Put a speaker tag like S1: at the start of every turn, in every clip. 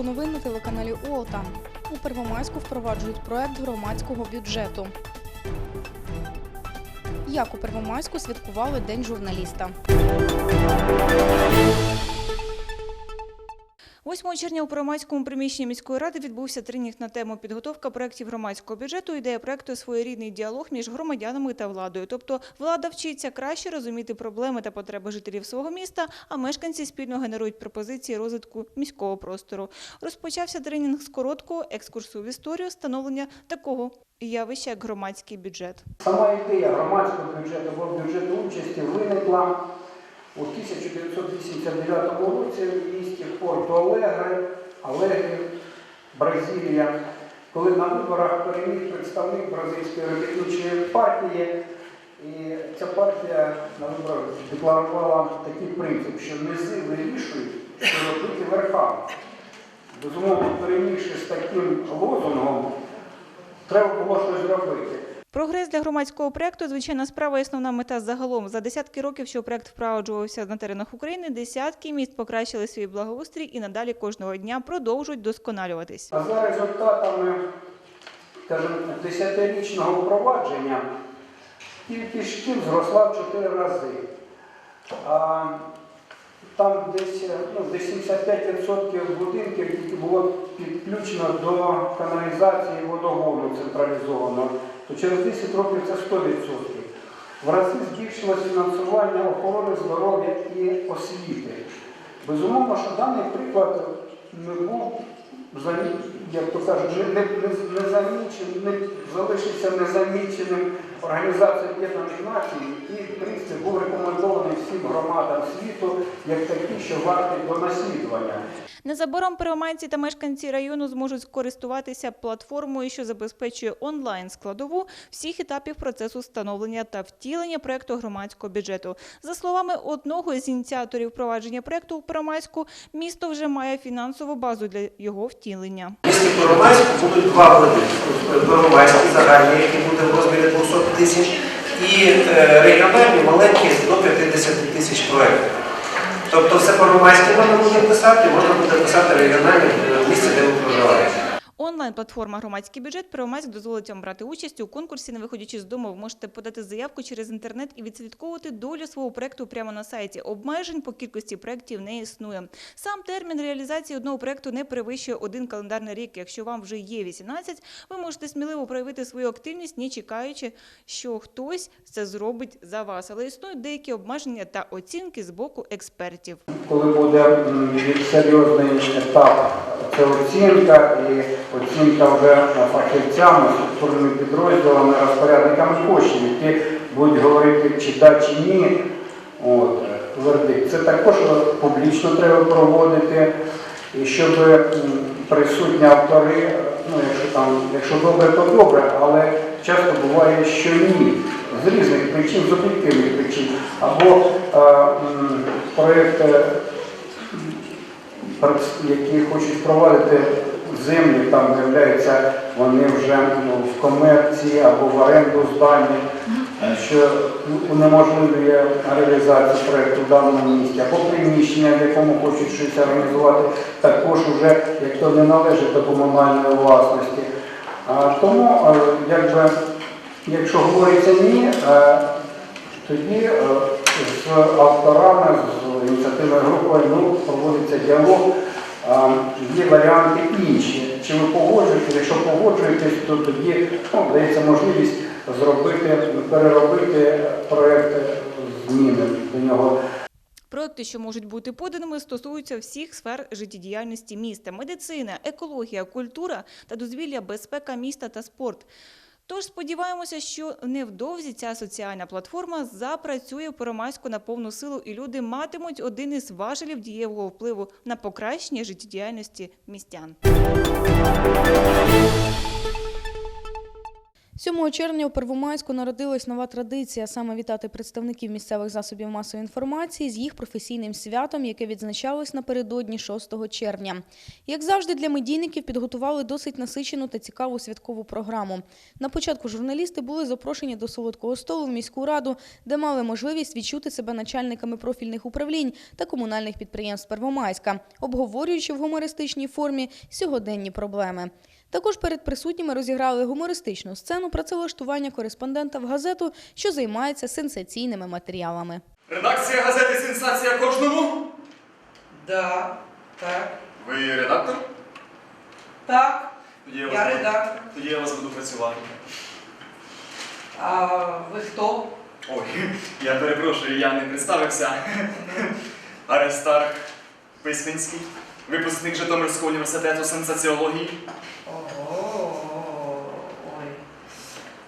S1: Випуску новин на телеканалі УОТА. У Первомайську впроваджують проект громадського бюджету. Як у Первомайську святкували День журналіста.
S2: 8 червня у Первомайському приміщенні міської ради відбувся тренінг на тему підготовка проєктів громадського бюджету. Ідея проєкту – своєрідний діалог між громадянами та владою. Тобто влада вчиться краще розуміти проблеми та потреби жителів свого міста, а мешканці спільно генерують пропозиції розвитку міського простору. Розпочався тренінг з короткого екскурсу в історію встановлення такого явища, як громадський бюджет.
S3: Сама ідея громадського бюджету або бюджету участі виникла у 1989 році в місті Порту Алегре, Алегрі, Бразилія, коли на виборах переміг представник бразильської робітничої партії. І ця партія на виборах декларувала такий принцип, що низи вирішують, що робити верхами. Безумовно, перемігши з таким лозунгом, треба було щось робити.
S2: Прогрес для громадського проекту звичайна справа і основна мета загалом. За десятки років, що проект впроваджувався на теренах України, десятки міст покращили свій благоустрій і надалі кожного дня продовжують досконалюватись.
S3: А за результатами скажімо, десятирічного впровадження кількість шкіл зросла в 4 рази. А там десь, ну, десь 75% будинків було підключено до каналізації водогону централізованого, то через 10 років це 100%. В рази збільшилось фінансування охорони здоров'я і освіти. Безумовно, що даний приклад не був як то кажуть, не, не, не, замічен- не залишився незаміченим Організацією Об'єднаних Націй і, принципі, був рекомендований всім громадам світу як такий, що вартий до наслідування.
S2: Незабаром первомайці та мешканці району зможуть скористуватися платформою, що забезпечує онлайн складову всіх етапів процесу встановлення та втілення проекту громадського бюджету. За словами одного з ініціаторів впровадження проекту у Первомайську, місто вже має фінансову базу для його втілення.
S4: В місті Первомайську будуть два плати. Первомайський загальний, який буде в розмірі 200 тисяч, і е, регіональні маленькі до 50 тисяч проєктів. Тобто все Первомайське можна буде писати, можна буде писати регіональне місце, де ви проживаєте.
S2: Онлайн-платформа «Громадський бюджет» Первомайськ дозволить вам брати участь у конкурсі, не виходячи з дому. Ви можете подати заявку через інтернет і відслідковувати долю свого проекту прямо на сайті. Обмежень по кількості проєктів не існує. Сам термін реалізації одного проєкту не перевищує один календарний рік. Якщо вам вже є 18, ви можете сміливо проявити свою активність, не чекаючи, що хтось це зробить за вас. Але існують деякі обмеження та оцінки з боку експертів.
S3: Коли буде серйозний етап, це оцінка і оцінка вже фахівцями, структурними підрозділами, розпорядниками коштів, які будуть говорити, чи да, чи ні. От, вердикт. Це також публічно треба проводити, і щоб присутні автори, ну якщо там, якщо добре, то добре, але часто буває, що ні. З різних причин, з об'єктивних причин. Або проєкт е, які хочуть впровадити землі, там виявляється, вони вже ну, в комерції або в оренду здані, е, що унеможливлює реалізацію проєкту в даному місті, або приміщення, в якому хочуть щось організувати, також вже як то не належить до комунальної власності. А, тому, е, якби, якщо говориться ні, е, тоді з авторами, з ініціативною групою ну, проводиться діалог. А, Є варіанти інші. Чи ви погоджуєтесь? Якщо погоджуєтесь, то тоді ну, дається можливість зробити, переробити проєкт зміни до нього.
S2: Проекти, що можуть бути поданими, стосуються всіх сфер життєдіяльності міста: медицина, екологія, культура та дозвілля, безпека міста та спорт. Тож сподіваємося, що невдовзі ця соціальна платформа запрацює в Первомайську на повну силу, і люди матимуть один із важелів дієвого впливу на покращення життєдіяльності містян.
S1: 7 червня у Первомайську народилась нова традиція саме вітати представників місцевих засобів масової інформації з їх професійним святом, яке відзначалось напередодні 6 червня. Як завжди, для медійників підготували досить насичену та цікаву святкову програму. На початку журналісти були запрошені до солодкого столу в міську раду, де мали можливість відчути себе начальниками профільних управлінь та комунальних підприємств Первомайська, обговорюючи в гумористичній формі сьогоденні проблеми. Також перед присутніми розіграли гумористичну сцену працевлаштування кореспондента в газету, що займається сенсаційними матеріалами.
S5: Редакція газети Сенсація кожному.
S6: Да, так.
S5: Ви редактор?
S6: Так,
S5: Тоді
S6: я
S5: вас буду-
S6: редактор.
S5: Тоді я вас буду працювати.
S6: А ви хто?
S5: Ой, я перепрошую, я не представився. Аристарх Письменський, випускник Житомирського університету сенсаціології.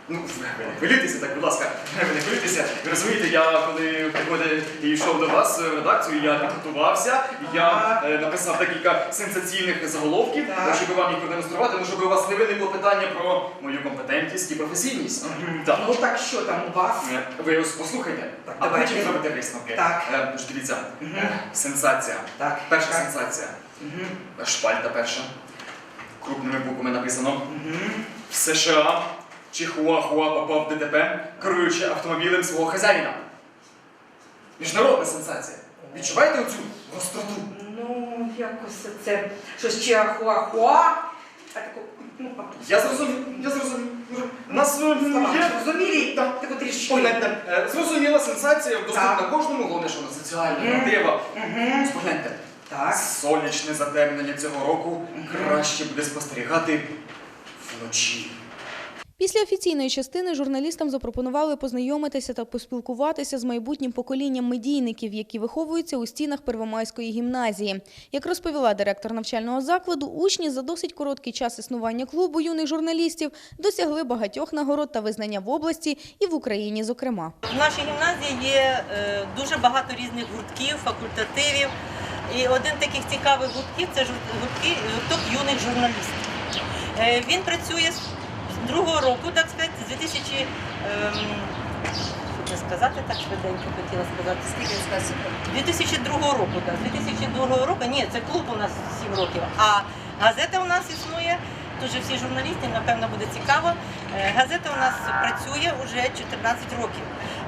S5: Ну, ви не хвилюйтеся так, будь ласка, ви не хвилюйтеся. Ви розумієте, я коли приходив і йшов до вас в редакцію, я підготувався, я е, написав декілька сенсаційних заголовків,
S6: Так.
S5: щоб вам їх продемонструвати, ну щоб у вас не виникло питання про мою компетентність і професійність. Так.
S6: Ну так що там у вас?
S5: Е, Ви ось послухайте,
S6: Так,
S5: а
S6: давайте.
S5: потім зробите висновки.
S6: Так.
S5: Е, ж дивіться,
S6: Мгм.
S5: е, сенсація.
S6: Так.
S5: Перша
S6: так.
S5: сенсація.
S6: Мгм.
S5: Шпальта перша. Крупними буквами написано.
S6: Мгм.
S5: В США Чихуахуа попав в ДТП, керуючи автомобілем свого хазяїна. Міжнародна сенсація. Відчуваєте оцю гостроту?
S6: Ну, якось це щось чихуахуа. А таку, ну,
S5: Я зрозумів, я зрозумів. Нас е, є
S6: зрозумілі?
S5: Так.
S6: Таку трішки.
S5: Погляньте, е, зрозуміла сенсація, доступна кожному, головне, що вона соціальна, правдива.
S6: Мгм.
S5: Погляньте,
S6: Так.
S5: сонячне затемнення цього року краще буде спостерігати вночі.
S1: Після офіційної частини журналістам запропонували познайомитися та поспілкуватися з майбутнім поколінням медійників, які виховуються у стінах Первомайської гімназії. Як розповіла директор навчального закладу, учні за досить короткий час існування клубу юних журналістів досягли багатьох нагород та визнання в області і в Україні, зокрема.
S7: В нашій гімназії є е, дуже багато різних гуртків, факультативів. І один таких цікавих гуртків це гуртки, гурток юних журналістів. Е, Він працює другого року, так сказати, з 2000, ем, не сказати так швиденько, хотіла сказати, скільки я сказати? 2002 року, так, з 2002 року, ні, це клуб у нас 7 років, а газета у нас існує, дуже всі журналісти, напевно, буде цікаво. Е, Газета у нас працює вже 14 років.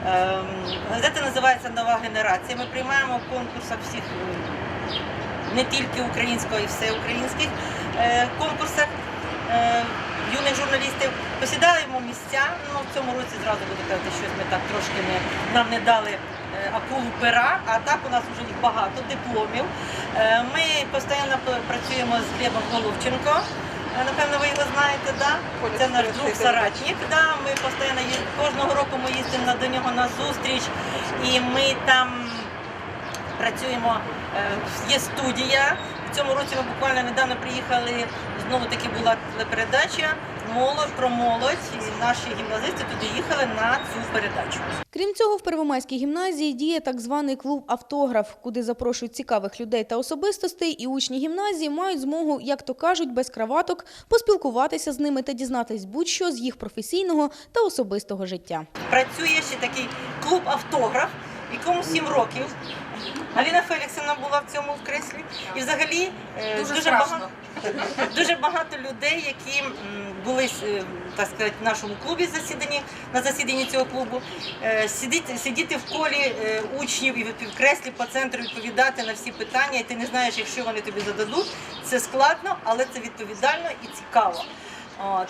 S7: Ем, Газета називається Нова генерація. Ми приймаємо в конкурсах всіх не тільки українського і всеукраїнських е, конкурсах е, юних журналістів. Посідаємо місця. Ну, в цьому році зразу буду казати, щось ми так трошки не, нам не дали е, акулу пера, а так у нас вже їх багато дипломів. Е, Ми постійно працюємо з Глебом Головченко. Е, Напевно, ви його знаєте, да? Це наш друг соратник. Да? Ми постійно кожного року ми їздимо до нього на зустріч, і ми там працюємо. Є студія. В цьому році ми буквально недавно приїхали. Знову таки була телепередача молодь про молодь. І наші гімназисти туди їхали на цю передачу.
S1: Крім цього, в Первомайській гімназії діє так званий клуб Автограф, куди запрошують цікавих людей та особистостей, і учні гімназії мають змогу, як то кажуть, без краваток поспілкуватися з ними та дізнатись будь-що з їх професійного та особистого життя.
S7: Працює ще такий клуб автограф, якому 7 років. Аліна Феліксівна була в цьому в креслі. І взагалі е, дуже, багато, дуже багато людей, які були е, так сказати, в нашому клубі засідані, на засіданні цього клубу. Е, Сидіти, сидіти в колі учнів і в креслі по центру відповідати на всі питання, і ти не знаєш, якщо вони тобі зададуть. Це складно, але це відповідально і цікаво. От,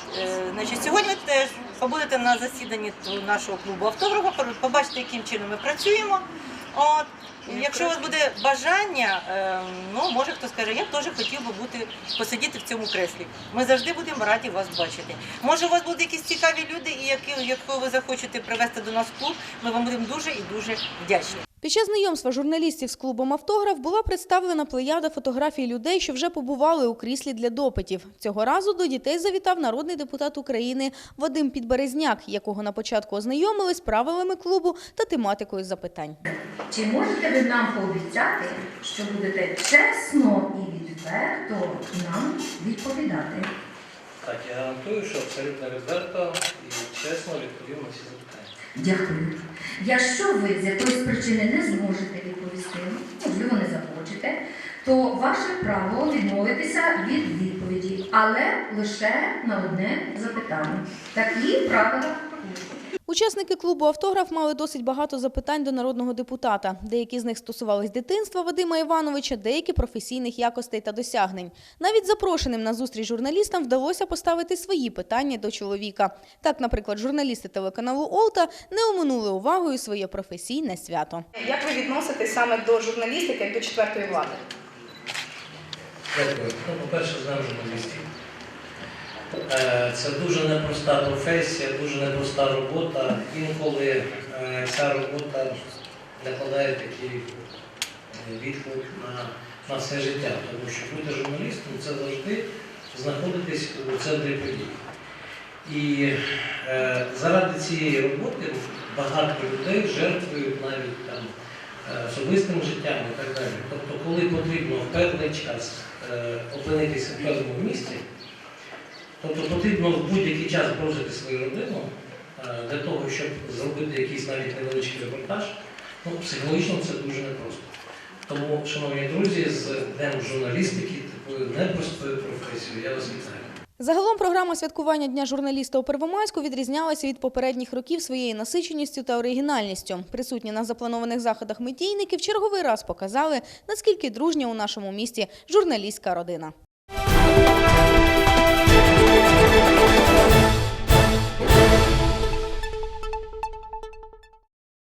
S7: значить, сьогодні ви теж побудете на засіданні нашого клубу автографа, побачите, яким чином ми працюємо. От, якщо у вас буде бажання, е, ну може хто скаже, я б теж хотів би бути посидіти в цьому креслі. Ми завжди будемо раді вас бачити. Може, у вас будуть якісь цікаві люди, і якщо ви захочете привезти до нас в клуб, ми вам будемо дуже і дуже вдячні.
S1: Під час знайомства журналістів з клубом Автограф була представлена плеяда фотографій людей, що вже побували у кріслі для допитів. Цього разу до дітей завітав народний депутат України Вадим Підберезняк, якого на початку ознайомили з правилами клубу та тематикою запитань.
S8: Чи можете ви нам пообіцяти, що будете чесно і відверто нам відповідати?
S9: Так, я гарантую, що абсолютно відверто і чесно відповім на всі запитання.
S8: Дякую. Якщо ви з якоїсь причини не зможете відповісти, можливо, не захочете, то ваше право відмовитися від відповіді, але лише на одне запитання. Такі правила.
S1: Учасники клубу Автограф мали досить багато запитань до народного депутата. Деякі з них стосувались дитинства Вадима Івановича, деякі професійних якостей та досягнень. Навіть запрошеним на зустріч журналістам вдалося поставити свої питання до чоловіка. Так, наприклад, журналісти телеканалу Олта не оминули увагою своє професійне свято.
S10: Як ви відноситесь саме до журналістики, як до четвертої влади?
S9: Дякую. Ну, по-перше, знаю журналістів. Е, Це дуже непроста професія, дуже непроста робота. Інколи е, ця робота накладає такий е, відклик на, на все життя. Тому що бути журналістом це завжди знаходитись у центрі подій. І е, заради цієї роботи багато людей жертвують навіть там особистим життям і так далі. Тобто, коли потрібно в певний час е, опинитися в певному місці, тобто потрібно в будь-який час бросити свою родину е, для того, щоб зробити якийсь навіть невеличкий репортаж, ну, психологічно це дуже непросто. Тому, шановні друзі, з Днем журналістики, такою непростою професією, я вас вітаю.
S1: Загалом програма святкування Дня журналіста у Первомайську відрізнялася від попередніх років своєю насиченістю та оригінальністю. Присутні на запланованих заходах медійники в черговий раз показали, наскільки дружня у нашому місті журналістська родина.